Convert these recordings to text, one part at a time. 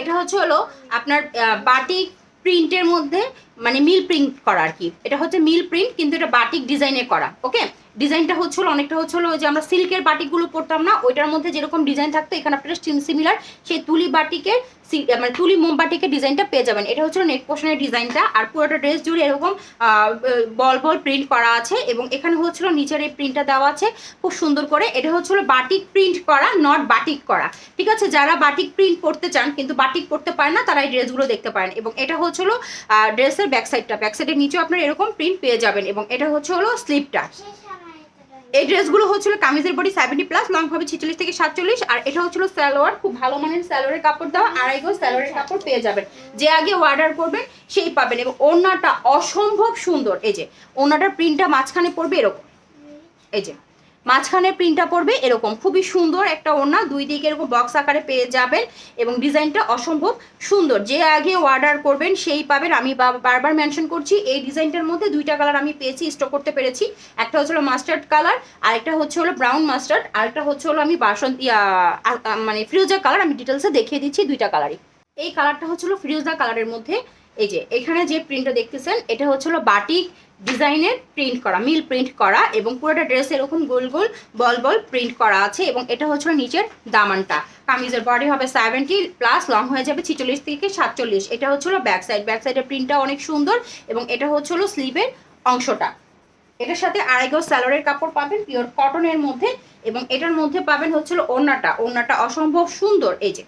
এটা হচ্ছে হলো আপনার বাটিক প্রিন্টের মধ্যে মানে মিল প্রিন্ট করা আর কি। এটা হচ্ছে মিল প্রিন্ট, কিন্তু এটা বাটিক ডিজাইনে করা ওকে ডিজাইনটা হচ্ছিল, অনেকটা হচ্ছিল যে আমরা সিল্কের বাটিকগুলো পরতাম না, ওইটার মধ্যে যেরকম ডিজাইন থাকতো, এখানে আপনারা সিমিলার সেই তুলি বাটিকের মানে তুলি মোমবাটিকের ডিজাইনটা পেয়ে যাবেন। এটা হচ্ছে নেক পোর্শনের ডিজাইনটা, আর পুরোটা ড্রেস জুড়ে এরকম বল বল প্রিন্ট করা আছে, এবং এখানে হচ্ছিল নিচের এই প্রিন্টটা দেওয়া আছে, খুব সুন্দর করে। এটা হচ্ছিল বাটিক প্রিন্ট করা নট বাটিক করা। ঠিক আছে, যারা বাটিক প্রিন্ট পড়তে চান, কিন্তু বাটিক পড়তে পারেন না, তারা এই ড্রেসগুলো দেখতে পারেন। এবং এটা হচ্ছিল ড্রেসের ব্যাক সাইডটা ব্যাক সাইডের নিচেও আপনার এরকম প্রিন্ট পেয়ে যাবেন, এবং এটা হচ্ছে হলো স্লিপটা এই ড্রেসগুলো হচ্ছিল কামিজের বডি সেভেন্টি প্লাস লং হবে ছিচল্লিশ থেকে সাতচল্লিশ, আর এটা হচ্ছিল স্যালোয়ার খুব ভালো মানের স্যালোয়ারের কাপড় দেওয়া, আড়াই গজ স্যালোয়ারের কাপড় পেয়ে যাবেন। যে আগে অর্ডার করবেন, সেই পাবেন। এবং ওনাটা অসম্ভব সুন্দর, এই যে ওনাটার প্রিন্টটা মাঝখানে পড়বে এরকম। এই যে মাঝখানে প্রিন্টটা পড়বে এরকম। খুবই সুন্দর একটা ওড়না। দুই দিকে এরকম বক্স আকারে পেয়ে যাবেন এবং ডিজাইনটা অসম্ভব সুন্দর। যে আগে অর্ডার করবেন সেই পাবেন। আমি বারবার মেনশন করছি, এই ডিজাইনটার মধ্যে দুইটা কালার আমি পেয়েছি স্টক করতে পেরেছি। একটা হচ্ছে হলো মাস্টার্ড কালার আরেকটা হচ্ছে হলো ব্রাউন মাস্টার্ড আরেকটা হচ্ছে হলো আমি আ- মানে ফিরোজা কালার আমি ডিটেলসে দেখিয়ে দিচ্ছি দুইটা কালারই এই কালারটা হচ্ছে হলো ফিরোজা কালারের মধ্যে। এই যে, এখানে যে প্রিন্টটা দেখতেছেন, এটা হচ্ছে হলো বাটিক ডিজাইনের প্রিন্ট করা মিল প্রিন্ট করা এবং পুরোটা ড্রেস এরকম গোল গোল, বল বল প্রিন্ট করা আছে এবং এটা হচ্ছে নিচের দামানটা। কামিজের বডি হবে সেভেন্টি প্লাস লং হয়ে যাবে ছিচল্লিশ থেকে সাতচল্লিশ। এটা হচ্ছে হলো ব্যাক সাইড ব্যাক সাইডের প্রিন্টটা অনেক সুন্দর এবং এটা হচ্ছে হলো স্লিভের অংশটা। এটার সাথে আড়াই গজ স্যালোরের কাপড় পাবেন পিওর কটনের মধ্যে এবং এটার মধ্যে পাবেন হচ্ছে হলো ওড়নাটা। ওড়নাটা অসম্ভব সুন্দর, এই যে।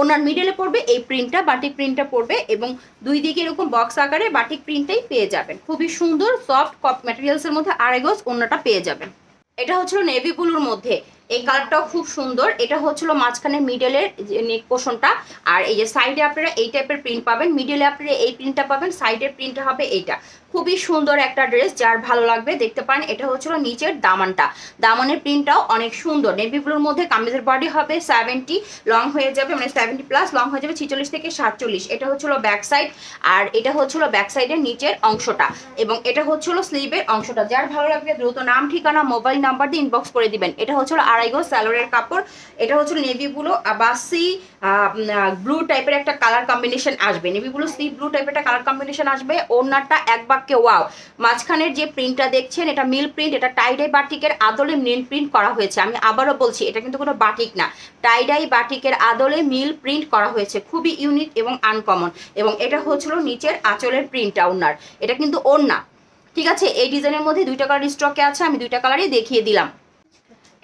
ওনার মিডলে পড়বে এই প্রিন্টটা বাটিক প্রিন্টটা পড়বে এবং দুই দিকে এরকম বক্স আকারে বাটিক প্রিন্টটাই পেয়ে যাবেন। খুবই সুন্দর সফট কপ ম্যাটেরিয়ালসের মধ্যে আড়াই গজ ওনাটা পেয়ে যাবেন। এটা হচ্ছিল নেভি ব্লুর মধ্যে। এই কালারটাও খুব সুন্দর। এটা হচ্ছিল মাঝখানে মিডলের নেক পোষণটা আর এই যে সাইডে আপনারা এই টাইপের প্রিন্ট পাবেন। মিডলে আপনারা এই প্রিন্টটা পাবেন সাইডের প্রিন্টটা হবে এইটা। খুবই সুন্দর একটা ড্রেস যার ভালো লাগবে দেখতে পারেন, এটা হচ্ছিল নিচের দামানটা। দামানের প্রিন্টটাও অনেক সুন্দর। নেভি ব্লুর মধ্যে কামিজের বডি হবে সেভেন্টি লং হয়ে যাবে মানে সেভেন্টি প্লাস লং হয়ে যাবে ছিচল্লিশ থেকে সাতচল্লিশ। এটা হচ্ছিল ব্যাক সাইড আর এটা হচ্ছিল ব্যাক সাইডের নিচের অংশটা এবং এটা হচ্ছিল স্লিভের অংশটা। যার ভালো লাগবে দ্রুত নাম, ঠিকানা মোবাইল নাম্বার দিয়ে ইনবক্স করে দিবেন। এটা হচ্ছিল আড়াইগো স্যালোরের কাপড়। এটা হচ্ছিল নেভি ব্লু বা সি ব্লু টাইপের একটা কালার কম্বিনেশন আসবে। নেভি ব্লু সি ব্লু টাইপের একটা কালার কম্বিনেশন আসবে। ওড়নাটা এক বাক্যে ওয়াও। মাঝখানের যে প্রিন্টটা দেখছেন, এটা মিল প্রিন্ট এটা টাইডাই বাটিকের আদলে মিল প্রিন্ট করা হয়েছে। আমি আবারও বলছি, এটা কিন্তু কোনো বাটিক না। টাইডাই বাটিকের আদলে মিল প্রিন্ট করা হয়েছে। খুবই ইউনিক এবং আনকমন এবং এটা হচ্ছিল নিচের আঁচলের প্রিন্টটা ওনার এটা কিন্তু ওড়না। ঠিক আছে? এই ডিজাইনের মধ্যে দুইটা কালার স্টকে আছে, আমি দুইটা কালারই দেখিয়ে দিলাম।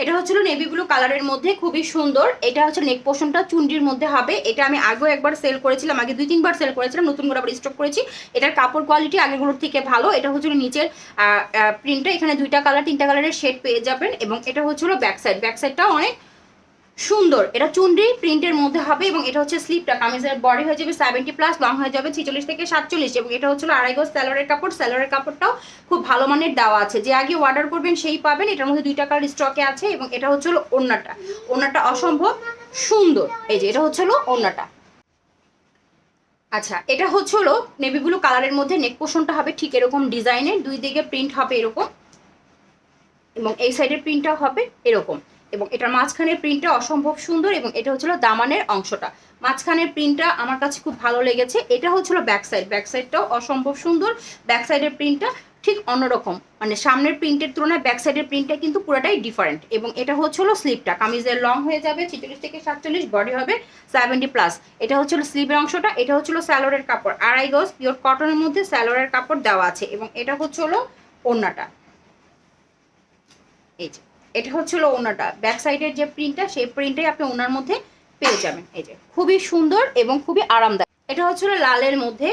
এটা হচ্ছিল নেভি ব্লু কালারের মধ্যে খুবই সুন্দর। এটা হচ্ছে নেক পোশনটা চুন্ডির মধ্যে হবে। এটা আমি আগেও একবার সেল করেছিলাম, আগে দুই, তিনবার সেল করেছিলাম, নতুন করে আবার স্টক করেছি। এটার কাপড় কোয়ালিটি আগেগুলোর থেকে ভালো। এটা হচ্ছিল নিচের প্রিন্টটা এখানে দুইটা কালার তিনটা কালারের শেড পেয়ে যাবেন এবং এটা হচ্ছিল ব্যাক সাইড ব্যাক সাইডটাও অনেক সুন্দর। এটা চুনরি প্রিন্টের মধ্যে হবে এবং এটা হচ্ছে স্লিপটা। কামিজের বডি হয়ে যাবে সেভেন্টি প্লাস লং হয়ে যাবে ছিচল্লিশ থেকে সাতচল্লিশ এবং এটা হচ্ছিল আড়াই গজ স্যালোরের কাপড়। স্যালোরের কাপড়টাও খুব ভালো মানের দেওয়া আছে। যে আগে অর্ডার করবেন সেই পাবেন। এটার মধ্যে দুইটা কালার স্টকে আছে এবং এটা হচ্ছিল ওড়নাটা। ওড়নাটা অসম্ভব সুন্দর। এই যে এটা হচ্ছিল ওড়নাটা। আচ্ছা এটা হচ্ছে হলো নেভি ব্লু কালারের মধ্যে। নেক পোষণটা হবে ঠিক এরকম ডিজাইনের দুই দিকে প্রিন্ট হবে এরকম এবং এই সাইডের প্রিন্টটা হবে এরকম। এবং এটার মাঝখানের প্রিন্টটা অসম্ভব সুন্দর এবং এটা হচ্ছিল দামানের অংশটা। মাঝখানের প্রিন্টটা আমার কাছে খুব ভালো লেগেছে। এটা হচ্ছিল ব্যাক সাইড ব্যাক সাইডটাও অসম্ভব সুন্দর। ব্যাক সাইডের প্রিন্টটা ঠিক অন্যরকম। মানে সামনের প্রিন্টের তুলনায় ব্যাক সাইডের প্রিন্টটা কিন্তু পুরোটাই ডিফারেন্ট এবং এটা হচ্ছিল স্লিপটা কামিজের লং হয়ে যাবে, ছিচল্লিশ থেকে সাতচল্লিশ বডি হবে সেভেন্টি প্লাস এটা হচ্ছিল স্লিপের অংশটা, এটা হচ্ছিল স্যালোরের কাপড়। আড়াই গজ পিওর কটনের মধ্যে স্যালোরের কাপড় দেওয়া আছে এবং এটা হচ্ছিল ওড়নাটা। এই যে। এটা হচ্ছিল ওনাটা। ব্যাক সাইডের যে প্রিন্টটা সেই প্রিন্টটাই আপনি ওনার মধ্যে পেয়ে যাবেন। এই যে, খুবই সুন্দর এবং খুবই আরামদায়ক। এটা হচ্ছিল লালের মধ্যে।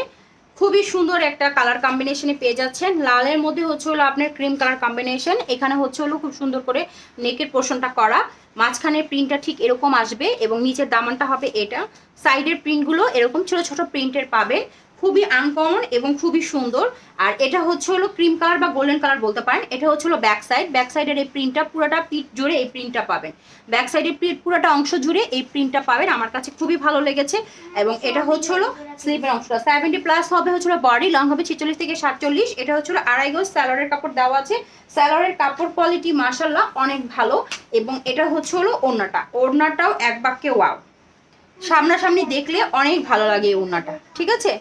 খুবই সুন্দর একটা কালার কম্বিনেশনে পেয়ে যাচ্ছেন। লালের মধ্যে হচ্ছে হলো আপনার ক্রিম কালার কম্বিনেশন এখানে হচ্ছে হলো খুব সুন্দর করে নেকের পোর্শনটা করা। মাঝখানের প্রিন্টটা ঠিক এরকম আসবে এবং নিচের দামানটা হবে এটা। সাইডের প্রিন্টগুলো এরকম ছোট ছোট প্রিন্টের পাবে খুবই আনকমন এবং খুবই সুন্দর। আর এটা হচ্ছে হলো ক্রিম কালার বা গোল্ডেন কালার বলতে পারেন। এটা হচ্ছে হলো ব্যাক সাইড ব্যাক সাইডের এই প্রিন্টটা পুরোটা পিঠ জুড়ে এই প্রিন্টটা পাবেন। ব্যাক সাইডের প্রিন্ট পুরোটা অংশ জুড়ে এই প্রিন্টটা পাবেন। আমার কাছে খুবই ভালো লেগেছে। এবং এটা হচ্ছে হলো স্লিপের অংশটা। সেভেন্টি প্লাস হবে হচ্ছে বডি লং হবে ছিচল্লিশ থেকে সাতচল্লিশ। এটা হচ্ছে হলো আড়াই গজ। স্যালোরের কাপড় দেওয়া আছে। স্যালোরের কাপড় কোয়ালিটি মাসাল্লাহ অনেক ভালো। এবং এটা হচ্ছে হলো ওড়নাটা। ওড়নাটাও এক বাক্যে ওয়াও সামনাসামনি দেখলে অনেক ভালো লাগে এই ওড়নাটা। ঠিক আছে?